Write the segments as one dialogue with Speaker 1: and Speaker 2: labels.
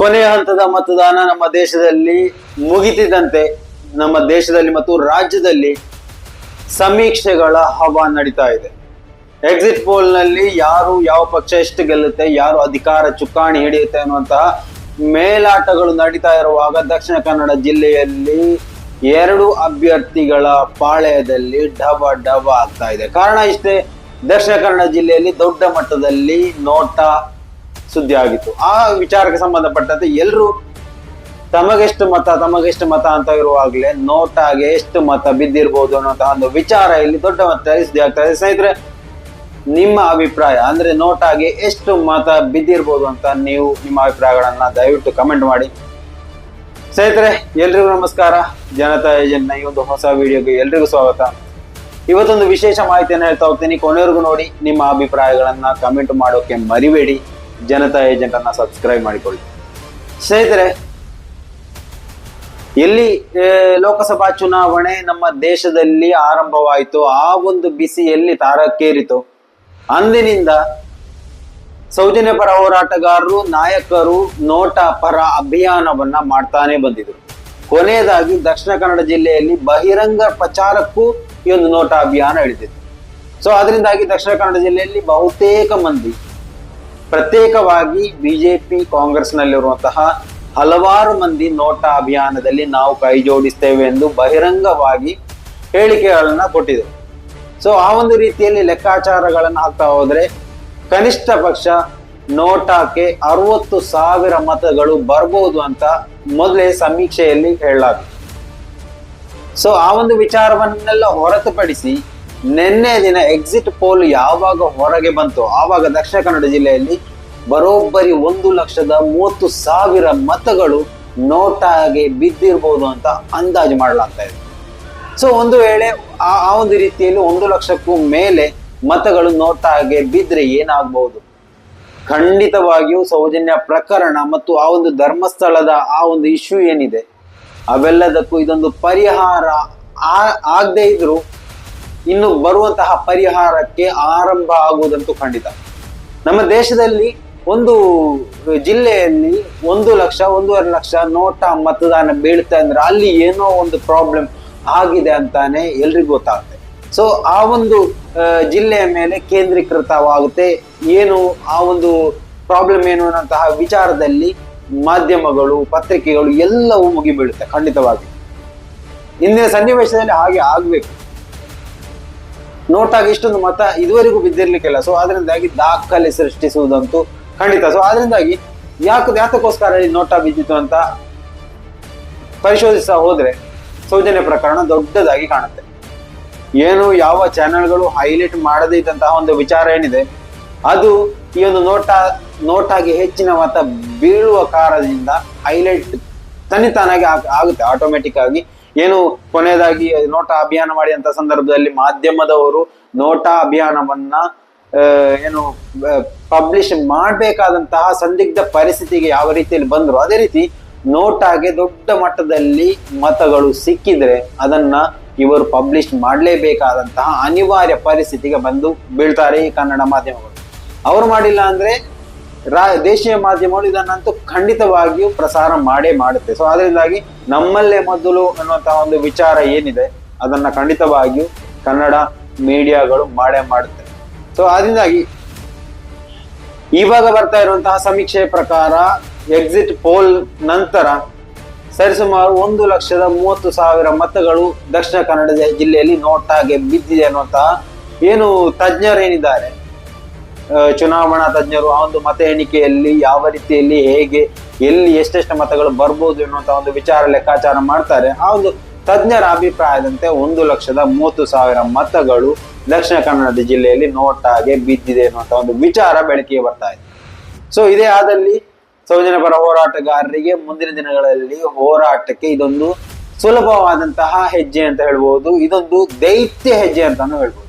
Speaker 1: ಕೊನೆಯ ಹಂತದ ಮತದಾನ ನಮ್ಮ ದೇಶದಲ್ಲಿ ಮುಗಿತಿದ್ದಂತೆ ನಮ್ಮ ದೇಶದಲ್ಲಿ ಮತ್ತು ರಾಜ್ಯದಲ್ಲಿ ಸಮೀಕ್ಷೆಗಳ ಹವಾ ನಡೀತಾ ಇದೆ. ಎಕ್ಸಿಟ್ ಪೋಲ್ನಲ್ಲಿ ಯಾರು ಯಾವ ಪಕ್ಷ ಎಷ್ಟು ಗೆಲ್ಲುತ್ತೆ, ಯಾರು ಅಧಿಕಾರ ಚುಕ್ಕಾಣಿ ಹಿಡಿಯುತ್ತೆ ಅನ್ನುವಂತಹ ಮೇಲಾಟಗಳು ನಡೀತಾ ಇರುವಾಗ ದಕ್ಷಿಣ ಕನ್ನಡ ಜಿಲ್ಲೆಯಲ್ಲಿ ಎರಡು ಅಭ್ಯರ್ಥಿಗಳ ಪಾಳ್ಯದಲ್ಲಿ ಡಬ ಡಬ ಆಗ್ತಾ ಇದೆ. ಕಾರಣ ಇಷ್ಟೇ, ದಕ್ಷಿಣ ಕನ್ನಡ ಜಿಲ್ಲೆಯಲ್ಲಿ ದೊಡ್ಡ ಮಟ್ಟದಲ್ಲಿ ನೋಟ ಸುದ್ದಿ ಆಗಿತ್ತು. ಆ ವಿಚಾರಕ್ಕೆ ಸಂಬಂಧಪಟ್ಟಂತೆ ಎಲ್ಲರೂ ತಮಗೆಷ್ಟು ಮತ ತಮಗೆಷ್ಟು ಮತ ಅಂತ ಇರುವಾಗಲೇ ನೋಟಾಗೆ ಎಷ್ಟು ಮತ ಬಿದ್ದಿರ್ಬೋದು ಅನ್ನೋಂತಹ ಒಂದು ವಿಚಾರ ಇಲ್ಲಿ ದೊಡ್ಡ ಮತ ಸುದ್ದಿ ಆಗ್ತಾ ಇದೆ. ಸ್ನೇಹಿತರೆ, ನಿಮ್ಮ ಅಭಿಪ್ರಾಯ, ಅಂದ್ರೆ ನೋಟಾಗೆ ಎಷ್ಟು ಮತ ಬಿದ್ದಿರ್ಬೋದು ಅಂತ ನೀವು ನಿಮ್ಮ ಅಭಿಪ್ರಾಯಗಳನ್ನ ದಯವಿಟ್ಟು ಕಮೆಂಟ್ ಮಾಡಿ. ಸ್ನೇಹಿತರೆ, ಎಲ್ರಿಗೂ ನಮಸ್ಕಾರ. ಜನತಾ ಏಜೆಂಟ್ನ ಈ ಒಂದು ಹೊಸ ವಿಡಿಯೋಗೆ ಎಲ್ರಿಗೂ ಸ್ವಾಗತ. ಇವತ್ತೊಂದು ವಿಶೇಷ ಮಾಹಿತಿಯನ್ನು ಹೇಳ್ತಾ ಹೋಗ್ತೀನಿ. ಕೊನೆವರೆಗೂ ನೋಡಿ, ನಿಮ್ಮ ಅಭಿಪ್ರಾಯಗಳನ್ನ ಕಮೆಂಟ್ ಮಾಡೋಕೆ ಮರಿಬೇಡಿ. ಜನತಾ ಏಜೆಂಟ್ ಅನ್ನ ಸಬ್ಸ್ಕ್ರೈಬ್ ಮಾಡಿಕೊಳ್ಳಿ. ಸ್ನೇಹಿತರೆ, ಎಲ್ಲಿ ಲೋಕಸಭಾ ಚುನಾವಣೆ ನಮ್ಮ ದೇಶದಲ್ಲಿ ಆರಂಭವಾಯಿತು, ಆ ಒಂದು ಬಿಸಿ ಎಲ್ಲಿ ತಾರಕ್ಕೇರಿತು? ಅಂದಿನಿಂದ ಸೌಜನ್ಯ ಪರ ಹೋರಾಟಗಾರರು, ನಾಯಕರು ನೋಟ ಪರ ಅಭಿಯಾನವನ್ನ ಮಾಡ್ತಾನೆ ಬಂದಿದ್ರು. ಕೊನೆಯದಾಗಿ ದಕ್ಷಿಣ ಕನ್ನಡ ಜಿಲ್ಲೆಯಲ್ಲಿ ಬಹಿರಂಗ ಪ್ರಚಾರಕ್ಕೂ ಈ ಒಂದು ನೋಟ ಅಭಿಯಾನ ಹಿಡಿದಿತ್ತು ಸೊ ಅದರಿಂದಾಗಿ ದಕ್ಷಿಣ ಕನ್ನಡ ಜಿಲ್ಲೆಯಲ್ಲಿ ಬಹುತೇಕ ಮಂದಿ ಪ್ರತ್ಯೇಕವಾಗಿ ಬಿಜೆಪಿ ಕಾಂಗ್ರೆಸ್ನಲ್ಲಿರುವಂತಹ ಹಲವಾರು ಮಂದಿ ನೋಟಾ ಅಭಿಯಾನದಲ್ಲಿ ನಾವು ಕೈ ಜೋಡಿಸ್ತೇವೆ ಎಂದು ಬಹಿರಂಗವಾಗಿ ಹೇಳಿಕೆಗಳನ್ನ ಕೊಟ್ಟಿದೆ ಸೊ ಆ ಒಂದು ರೀತಿಯಲ್ಲಿ ಲೆಕ್ಕಾಚಾರಗಳನ್ನು ಹಾಕ್ತಾ ಹೋದ್ರೆ ಕನಿಷ್ಠ ಪಕ್ಷ ನೋಟಾಕ್ಕೆ ಅರವತ್ತು ಸಾವಿರ ಮತಗಳು ಬರ್ಬೋದು ಅಂತ ಮೊದಲೇ ಸಮೀಕ್ಷೆಯಲ್ಲಿ ಹೇಳಲಾಗುತ್ತೆ ಸೊ ಆ ಒಂದು ವಿಚಾರವನ್ನೆಲ್ಲ ಹೊರತುಪಡಿಸಿ ನಿನ್ನೆ ದಿನ ಎಕ್ಸಿಟ್ ಪೋಲ್ ಯಾವಾಗ ಹೊರಗೆ ಬಂತು, ಆವಾಗ ದಕ್ಷಿಣ ಕನ್ನಡ ಜಿಲ್ಲೆಯಲ್ಲಿ ಬರೋಬ್ಬರಿ ಒಂದು ಲಕ್ಷದ ಮೂವತ್ತು ಸಾವಿರ ಮತಗಳು ನೋಟಾಗಿ ಬಿದ್ದಿರ್ಬೋದು ಅಂತ ಅಂದಾಜು ಮಾಡಲಾಗ್ತಾ ಇದೆ. ಸೊ ಒಂದು ವೇಳೆ ಆ ಒಂದು ರೀತಿಯಲ್ಲಿ ಒಂದು ಲಕ್ಷಕ್ಕೂ ಮೇಲೆ ಮತಗಳು ನೋಟಾಗೆ ಬಿದ್ದರೆ ಏನಾಗಬಹುದು ಖಂಡಿತವಾಗಿಯೂ ಸೌಜನ್ಯ ಪ್ರಕರಣ ಮತ್ತು ಆ ಒಂದು ಧರ್ಮಸ್ಥಳದ ಆ ಒಂದು ಇಶ್ಯೂ ಏನಿದೆ, ಅವೆಲ್ಲದಕ್ಕೂ ಇದೊಂದು ಪರಿಹಾರ ಆಗದೆ ಇದ್ರು ಇನ್ನು ಬರುವಂತಹ ಪರಿಹಾರಕ್ಕೆ ಆರಂಭ ಆಗುವುದಂತೂ ಖಂಡಿತ. ನಮ್ಮ ದೇಶದಲ್ಲಿ ಒಂದು ಜಿಲ್ಲೆಯಲ್ಲಿ ಒಂದು ಲಕ್ಷ, ಒಂದೂವರೆ ಲಕ್ಷ ನೋಟ ಮತದಾನ ಬೀಳುತ್ತೆ ಅಂದ್ರೆ ಅಲ್ಲಿ ಏನೋ ಒಂದು ಪ್ರಾಬ್ಲಮ್ ಆಗಿದೆ ಅಂತಾನೆ ಎಲ್ರಿಗೂ ಗೊತ್ತಾಗುತ್ತೆ. ಸೊ ಆ ಒಂದು ಜಿಲ್ಲೆಯ ಮೇಲೆ ಕೇಂದ್ರೀಕೃತವಾಗುತ್ತೆ. ಏನು ಆ ಒಂದು ಪ್ರಾಬ್ಲಮ್ ಏನು ಅನ್ನೋಂತಹ ವಿಚಾರದಲ್ಲಿ ಮಾಧ್ಯಮಗಳು, ಪತ್ರಿಕೆಗಳು ಎಲ್ಲವೂ ಮುಗಿಬೀಳುತ್ತೆ ಖಂಡಿತವಾಗಿ. ಇಂದಿನ ಸನ್ನಿವೇಶದಲ್ಲಿ ಹಾಗೆ ಆಗ್ಬೇಕು. ನೋಟಾಗಿ ಇಷ್ಟೊಂದು ಮತ ಇದುವರೆಗೂ ಬಿದ್ದಿರ್ಲಿಕ್ಕಿಲ್ಲ. ಸೊ ಅದರಿಂದಾಗಿ ದಾಖಲೆ ಸೃಷ್ಟಿಸುವುದಂತೂ ಖಂಡಿತ. ಸೊ ಅದರಿಂದಾಗಿ ಯಾಕೆ ಯಾತಕ್ಕೋಸ್ಕರ ನೋಟಾ ಬಿದ್ದಿತ್ತು ಅಂತ ಪರಿಶೋಧಿಸ್ತಾ ಹೋದ್ರೆ ಸೌಜನ್ಯ ಪ್ರಕರಣ ದೊಡ್ಡದಾಗಿ ಕಾಣುತ್ತೆ. ಏನು, ಯಾವ ಚಾನೆಲ್ಗಳು ಹೈಲೈಟ್ ಮಾಡದೇ ಇದ್ದಂತಹ ಒಂದು ವಿಚಾರ ಏನಿದೆ, ಅದು ಈ ಒಂದು ನೋಟ ನೋಟಾಗಿ ಹೆಚ್ಚಿನ ಮತ ಬೀಳುವ ಕಾರಣದಿಂದ ಹೈಲೈಟ್ ತನ್ನಿತಾನಾಗಿ ಆಗುತ್ತೆ ಆಟೋಮೆಟಿಕ್ ಆಗಿ. ಏನು ಕೊನೆಯದಾಗಿ ನೋಟಾ ಅಭಿಯಾನ ಮಾಡಿದಂತ ಸಂದರ್ಭದಲ್ಲಿ ಮಾಧ್ಯಮದವರು ನೋಟಾ ಅಭಿಯಾನವನ್ನ ಏನು ಪಬ್ಲಿಷ್ ಮಾಡಬೇಕಾದಂತಹ ಸಂದಿಗ್ಧ ಪರಿಸ್ಥಿತಿಗೆ ಯಾವ ರೀತಿಯಲ್ಲಿ ಬಂದ್ರು. ಅದೇ ರೀತಿ ನೋಟಾಗೆ ದೊಡ್ಡ ಮಟ್ಟದಲ್ಲಿ ಮತಗಳು ಸಿಕ್ಕಿದ್ರೆ ಅದನ್ನ ಇವರು ಪಬ್ಲಿಷ್ ಮಾಡಲೇಬೇಕಾದಂತಹ ಅನಿವಾರ್ಯ ಪರಿಸ್ಥಿತಿಗೆ ಬಂದು ಬೀಳ್ತಾರೆ ಈ ಕನ್ನಡ ಮಾಧ್ಯಮಗಳು. ಅವ್ರು ಮಾಡಿಲ್ಲ ಅಂದ್ರೆ ರಾ, ದೇಶೀಯ ಮಾಧ್ಯಮಗಳು ಇದನ್ನಂತೂ ಖಂಡಿತವಾಗಿಯೂ ಪ್ರಸಾರ ಮಾಡೇ ಮಾಡುತ್ತೆ. ಸೊ ಅದರಿಂದಾಗಿ ನಮ್ಮಲ್ಲೇ ಮೊದಲು ಅನ್ನುವಂತಹ ಒಂದು ವಿಚಾರ ಏನಿದೆ, ಅದನ್ನ ಖಂಡಿತವಾಗಿಯೂ ಕನ್ನಡ ಮೀಡಿಯಾಗಳು ಮಾಡೇ ಮಾಡುತ್ತೆ. ಸೊ ಅದರಿಂದಾಗಿ ಇವಾಗ ಬರ್ತಾ ಇರುವಂತಹ ಸಮೀಕ್ಷೆ ಪ್ರಕಾರ ಎಕ್ಸಿಟ್ ಪೋಲ್ ನಂತರ ಸರಿಸುಮಾರು ಒಂದು ಲಕ್ಷದ ಮೂವತ್ತು ಸಾವಿರ ಮತಗಳು ದಕ್ಷಿಣ ಕನ್ನಡ ಜಿಲ್ಲೆಯಲ್ಲಿ ನೋಟಾಗೆ ಬಿದ್ದಿದೆ ಅನ್ನುವಂತಹ ಏನು ತಜ್ಞರೇನಿದ್ದಾರೆ ಚುನಾವಣಾ ತಜ್ಞರು ಆ ಒಂದು ಮತ ಎಣಿಕೆಯಲ್ಲಿ ಯಾವ ರೀತಿಯಲ್ಲಿ ಹೇಗೆ, ಎಲ್ಲಿ ಎಷ್ಟೆಷ್ಟು ಮತಗಳು ಬರ್ಬೋದು ಎನ್ನುವಂತಹ ಒಂದು ವಿಚಾರ ಲೆಕ್ಕಾಚಾರ ಮಾಡ್ತಾರೆ. ಆ ಒಂದು ತಜ್ಞರ ಅಭಿಪ್ರಾಯದಂತೆ ಒಂದು ಲಕ್ಷದ ಮೂವತ್ತು ಸಾವಿರ ಮತಗಳು ದಕ್ಷಿಣ ಕನ್ನಡ ಜಿಲ್ಲೆಯಲ್ಲಿ ನೋಟಾಗೆ ಬಿದ್ದಿದೆ ಅನ್ನುವಂಥ ಒಂದು ವಿಚಾರ ಬೆಳಕಿಗೆ ಬರ್ತಾ ಇದೆ. ಸೊ ಇದೇ ಆದಲ್ಲಿ ಸೌಜನ್ಯ ಪರ ಹೋರಾಟಗಾರರಿಗೆ ಮುಂದಿನ ದಿನಗಳಲ್ಲಿ ಹೋರಾಟಕ್ಕೆ ಇದೊಂದು ಸುಲಭವಾದಂತಹ ಹೆಜ್ಜೆ ಅಂತ ಹೇಳ್ಬೋದು. ಇದೊಂದು ದೈತ್ಯ ಹೆಜ್ಜೆ ಅಂತಾನು ಹೇಳ್ಬೋದು.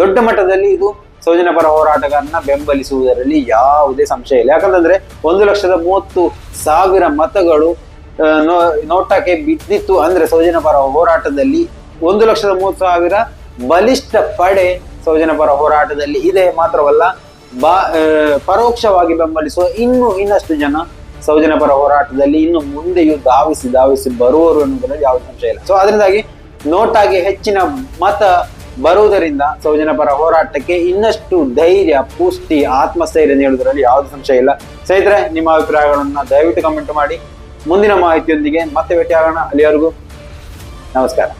Speaker 1: ದೊಡ್ಡ ಮಟ್ಟದಲ್ಲಿ ಇದು ಸೌಜನ್ಯ ಪರ ಹೋರಾಟಗಾರನ ಬೆಂಬಲಿಸುವುದರಲ್ಲಿ ಯಾವುದೇ ಸಂಶಯ ಇಲ್ಲ. ಯಾಕಂತಂದ್ರೆ ಒಂದು ಲಕ್ಷದ ಮೂವತ್ತು ಸಾವಿರ ಮತಗಳು ನೋಟಕ್ಕೆ ಬಿದ್ದಿತ್ತು ಅಂದ್ರೆ ಸೌಜನ್ಯ ಪರ ಹೋರಾಟದಲ್ಲಿ ಒಂದು ಲಕ್ಷದ ಮೂವತ್ತು ಸಾವಿರ ಬಲಿಷ್ಠ ಪಡೆ ಸೌಜನ್ಯ ಪರ ಹೋರಾಟದಲ್ಲಿ ಇದೆ ಮಾತ್ರವಲ್ಲ ಪರೋಕ್ಷವಾಗಿ ಬೆಂಬಲಿಸುವ ಇನ್ನು ಇನ್ನಷ್ಟು ಜನ ಸೌಜನ್ಯ ಪರ ಹೋರಾಟದಲ್ಲಿ ಇನ್ನು ಮುಂದೆಯೂ ಧಾವಿಸಿ ಧಾವಿಸಿ ಬರುವರು ಎನ್ನುವುದರಲ್ಲಿ ಯಾವುದೇ ಸಂಶಯ ಇಲ್ಲ. ಸೊ ಅದರಿಂದಾಗಿ ನೋಟಾಗಿ ಹೆಚ್ಚಿನ ಮತ ಬರುವುದರಿಂದ ಸೌಜನ್ಯ ಪರ ಹೋರಾಟಕ್ಕೆ ಇನ್ನಷ್ಟು ಧೈರ್ಯ, ಪುಷ್ಟಿ, ಆತ್ಮಸ್ಥೈರ್ಯ ನೀಡುವುದರಲ್ಲಿ ಯಾವುದೇ ಸಂಶಯ ಇಲ್ಲ. ಸ್ನೇಹಿತರೆ, ನಿಮ್ಮ ಅಭಿಪ್ರಾಯಗಳನ್ನ ದಯವಿಟ್ಟು ಕಮೆಂಟ್ ಮಾಡಿ. ಮುಂದಿನ ಮಾಹಿತಿಯೊಂದಿಗೆ ಮತ್ತೆ ಭೇಟಿಯಾಗೋಣ. ಅಲ್ಲಿವರೆಗೂ ನಮಸ್ಕಾರ.